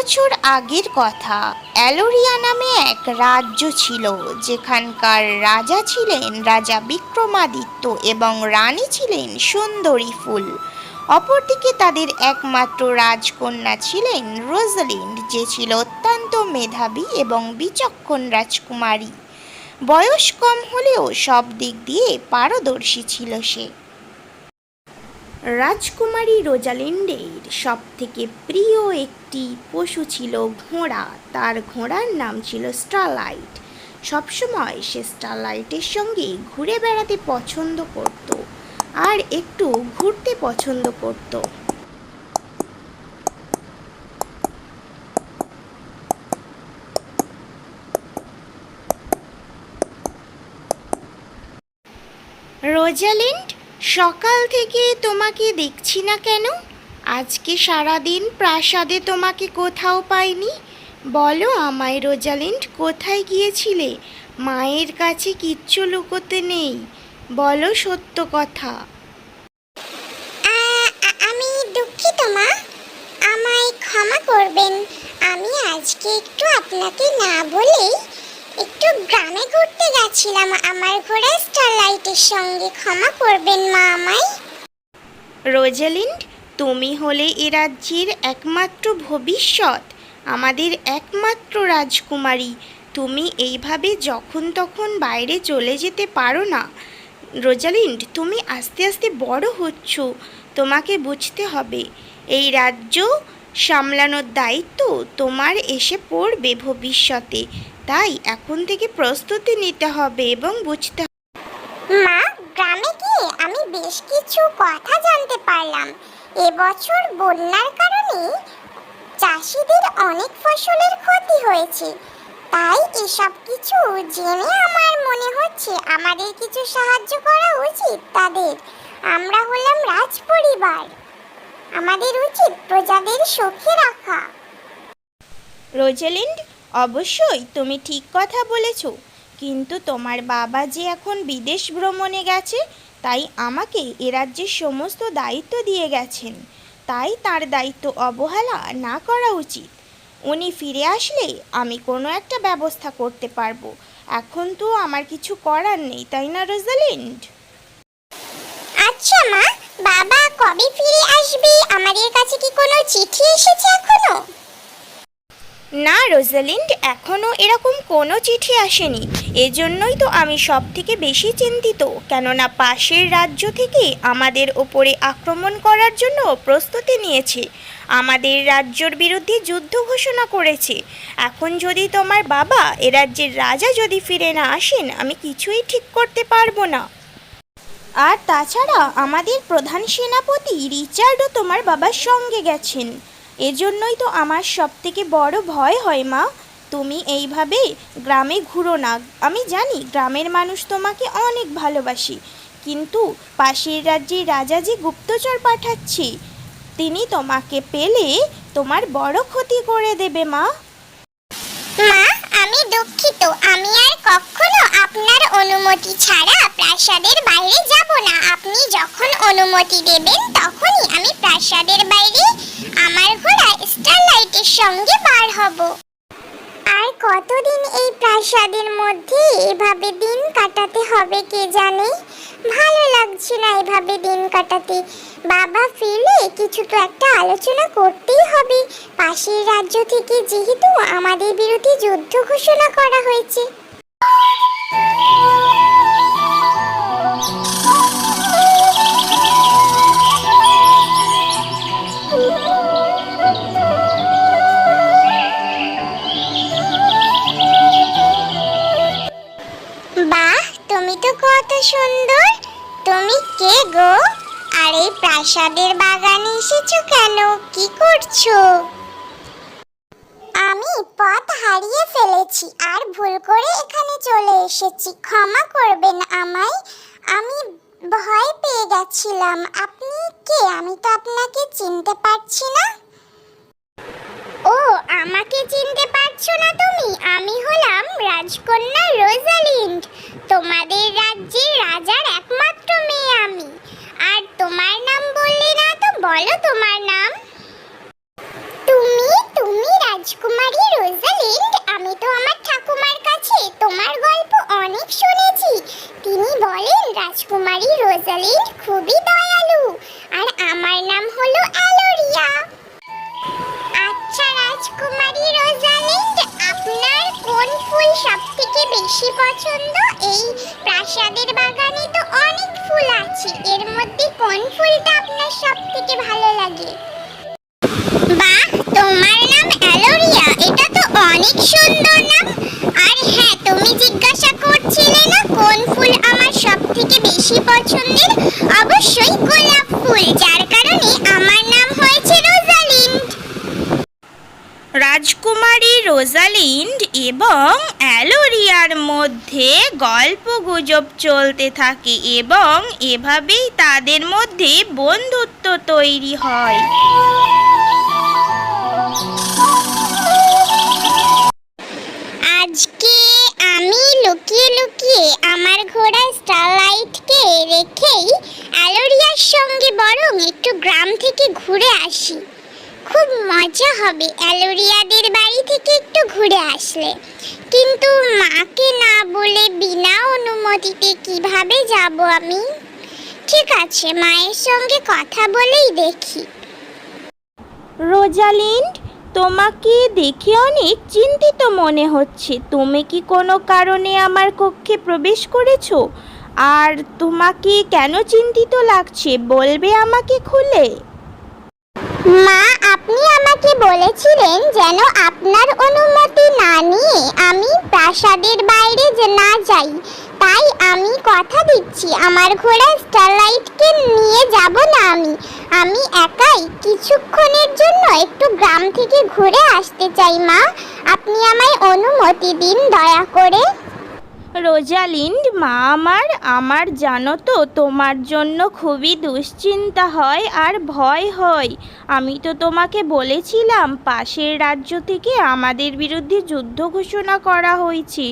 বছর আগের কথা, অ্যালোরিয়া নামে এক রাজ্য ছিল, যেখানকার রাজা ছিলেন রাজা বিক্রমাদিত্য এবং রানী ছিলেন সুন্দরী ফুল। অপরদিকে তাদের একমাত্র রাজকন্যা ছিলেন রোজালিন্ড, যে ছিল অত্যন্ত মেধাবী এবং বিচক্ষণ রাজকুমারী। বয়স কম হলেও সব দিক দিয়ে পারদর্শী ছিল সে। রাজকুমারী রোজালিন্ডের সব থেকে প্রিয় একটি পশু ছিল ঘোড়া। তার ঘোড়ার নাম ছিল স্টারলাইট। সবসময় সে স্টারলাইটের সঙ্গে ঘুরে বেড়াতে পছন্দ করত আর একটু ঘুরতে পছন্দ করত। রোজালিন্ড সকাল থেকে তোমাকে দেখছি না কেন? আজকে সারাদিন প্রাসাদে তোমাকে কোথাও পাইনি। বলো আমায় রোজালিন্ড কোথায় গিয়েছিলে? মায়ের কাছে কিচ্ছু লুকোতে নেই। বলো সত্য কথা। আমি দুঃখিত, মা। আমায় ক্ষমা করবেন। আমি আজকে একটু আপনাকে না বলেই একটু গ্রামে ঘুরতে গেছিলাম। আমার ঘোড়া স্টারলাইটের সঙ্গে ক্ষমা করবেন মা আমায়। রোজালিন্ড, তুমি হলে এ রাজ্যের একমাত্র ভবিষ্যৎ, আমাদের একমাত্র রাজকুমারী। তুমি এইভাবে যখন তখন বাইরে চলে যেতে পারো না। রোজালিন্ড, তুমি আস্তে আস্তে বড় হচ্ছ, তোমাকে বুঝতে হবে। এই রাজ্য সামলানোর দায়িত্ব তোমার এসে পড়বে ভবিষ্যতে। তাই এখন থেকে প্রস্তুতি নিতে হবে এবং বুঝতে মা গ্রামে গিয়ে আমি বেশ কিছু কথা জানতে পারলাম। এবছর বন্যার কারণে চাষিদের অনেক ফসলের ক্ষতি হয়েছে। তাই এসব কিছু জেনে আমার মনে হচ্ছে আমাদের কিছু সাহায্য করা উচিত তাদের। আমরা হলাম রাজ পরিবার আমাদের উচিত প্রজাদের সুখে রাখা। রোজালিন্ড অবশ্যই, তুমি ঠিক কথা বলেছ। কিন্তু তোমার বাবা যে এখন বিদেশ ভ্রমণে গেছে, তাই আমাকে এ রাজ্যের সমস্ত দায়িত্ব দিয়ে গেছেন। তাই তার দায়িত্ব অবহেলা না করা উচিত। উনি ফিরে আসলে আমি কোনো একটা ব্যবস্থা করতে পারব। এখন তো আমার কিছু করার নেই, তাই না, রোজালিন্ড? আচ্ছা মা, বাবা কবে ফিরে আসবে? আমাদের কাছে কি কোনো চিঠি এসেছে এখনও? না, রোজালিন্ড এখনও এরকম কোনো চিঠি আসেনি। এজন্যই তো আমি সব থেকে বেশি চিন্তিত, কেননা পাশের রাজ্য থেকে আমাদের ওপরে আক্রমণ করার জন্য প্রস্তুতি নিয়েছে। আমাদের রাজ্যর বিরুদ্ধে যুদ্ধ ঘোষণা করেছে। এখন যদি তোমার বাবা এ রাজ্যের রাজা যদি ফিরে না আসেন, আমি কিছুই ঠিক করতে পারব না। আর তাছাড়া আমাদের প্রধান সেনাপতি রিচার্ডও তোমার বাবার সঙ্গে গেছেন। এজন্যই তো আমার সব থেকে বড় ভয় হয়, মা। তুমি এইভাবে গ্রামে ঘুরো না। আমি জানি গ্রামের মানুষ তোমাকে অনেক ভালোবাসি, কিন্তু পাশের রাজ্যে রাজা যে গুপ্তচর পাঠাচ্ছি, তিনি তোমাকে পেলে তোমার বড় ক্ষতি করে দেবে, মা। মা, আমি দুঃখিত। আমি আর কখনো আপনার অনুমতি ছাড়া প্রাসাদের বাইরে যাব না। আপনি যখন অনুমতি দেবেন, তখনই আমি প্রাসাদের বাইরে আমার ঘোড়া স্টারলাইটের সঙ্গে বার হব। আর কতদিন এই প্রাসাদের মধ্যে এভাবে দিন কাটাতে হবে কে জানে? ভালো লাগছে না এভাবে দিন কাটাতে। বাবা ফিরলে কিছু তো একটা আলোচনা করতেই হবে। পাশের রাজ্য থেকে যেহেতু আমাদের বিরুদ্ধে যুদ্ধ ঘোষণা করা হয়েছে। সুন্দর। তুমি কে গো? আর এই প্রাসাদের বাগানে এসেছ কেন? কি করছ? আমি পথ হারিয়ে ফেলেছি আর ভুল করে এখানে চলে এসেছি। ক্ষমা করবেন আমায়। আমি ভয় পেয়ে গেছিলাম। আপনি কে? আমি তো আপনাকে চিনতে পারছি না। আমাকে চিনতে পারছ না তুমি? আমি হলাম রাজকন্যা রোজালিন্ড। তোমাদের রাজ্যের রাজার একমাত্র মেয়ে আমি। আর তোমার নাম বললে না তো বলো তোমার নাম। তুমি তুমি রাজকুমারী রোজালিন্ড। আমি তো আমার ঠাকুমার কাছে তোমার গল্প অনেক শুনেছি। তিনি বলেন, রাজকুমারী রোজালিন্ড খুব পছন্দ? এই প্রাসাদের বাগানে তো অনেক ফুল আছে। এর মধ্যে কোন ফুলটা আপনার সব থেকে ভালো লাগে? বাহ, তোমার নাম অ্যালোরিয়া। এটা তো অনেক সুন্দর নাম। আর হ্যাঁ তুমি জিজ্ঞাসা করছিলে না কোন ফুল আমার সব থেকে বেশি পছন্দের অবশ্যই গোলাপ ফুল যার কারণে আমার নাম হয়েছে রোজালিন্ড রাজকুমারী রোজালিন্ড এবং অ্যালোরিয়ার মধ্যে গল্প গুজব চলতে থাকে এবং এভাবেই তাদের মধ্যে বন্ধুত্ব তৈরি হয়। আজকে আমি লুকিয়ে লুকিয়ে আমার ঘোড়া স্টারলাইটকে রেখেই অ্যালোরিয়ার সঙ্গে বরং একটু গ্রাম থেকে ঘুরে আসি খুব মজা হবে। অ্যালোরিয়াদের বাড়ি থেকে একটু ঘুরে আসলে। কিন্তু মাকে না বলে বিনা অনুমতিতে কীভাবে যাব আমি? ঠিক আছে, মায়ের সঙ্গে কথা বলেই দেখি। রোজালিন্ড, তোমাকে দেখে অনেক চিন্তিত মনে হচ্ছে। তুমি কি কোনো কারণে আমার কক্ষে প্রবেশ করেছ? আর তোমাকে কেন চিন্তিত লাগছে? বলবে আমাকে খুলে। মা, আপনি আমাকে বলেছিলেন যেন আপনার অনুমতি না নিয়ে আমি প্রাসাদের বাইরে যে না যাই। তাই আমি কথা দিচ্ছি, আমার ঘোড়া স্টারলাইটকে নিয়ে যাব না আমি। আমি একাই কিছুক্ষণের জন্য একটু গ্রাম থেকে ঘুরে আসতে চাই মা। আপনি আমায় অনুমতি দিন, দয়া করে। রোজালিন্ড মা আমার আমার জানো তো, তোমার জন্য খুবই দুশ্চিন্তা হয় আর ভয় হয়। আমি তো তোমাকে বলেছিলাম, পাশের রাজ্য থেকে আমাদের বিরুদ্ধে যুদ্ধ ঘোষণা করা হয়েছে।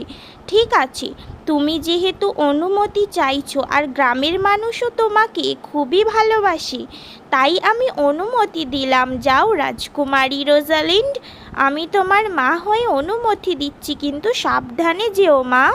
ঠিক আছে, তুমি যেহেতু অনুমতি চাইছো আর গ্রামের মানুষও তোমাকে খুবই ভালোবাসি, তাই আমি অনুমতি দিলাম। যাও রাজকুমারী রোজালিন্ড আমি তোমার মা হয়ে অনুমতি দিচ্ছি, কিন্তু সাবধানে যেও মা।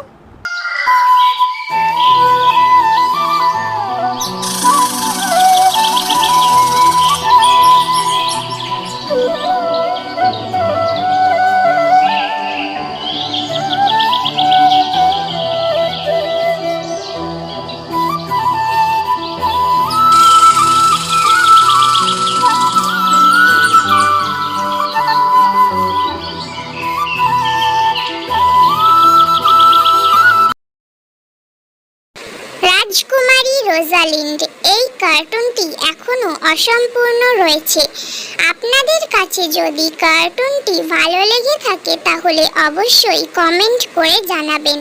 রাজকুমারী রোজালিন্ড, এই কার্টুনটি এখনও অসম্পূর্ণ রয়েছে। আপনাদের কাছে যদি কার্টুনটি ভালো লেগে থাকে, তাহলে অবশ্যই কমেন্ট করে জানাবেন।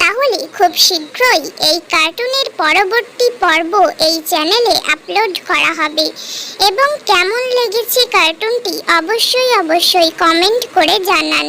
তাহলে খুব শীঘ্রই এই কার্টুনের পরবর্তী পর্ব এই চ্যানেলে আপলোড করা হবে। এবং কেমন লেগেছে কার্টুনটি, অবশ্যই অবশ্যই কমেন্ট করে জানান।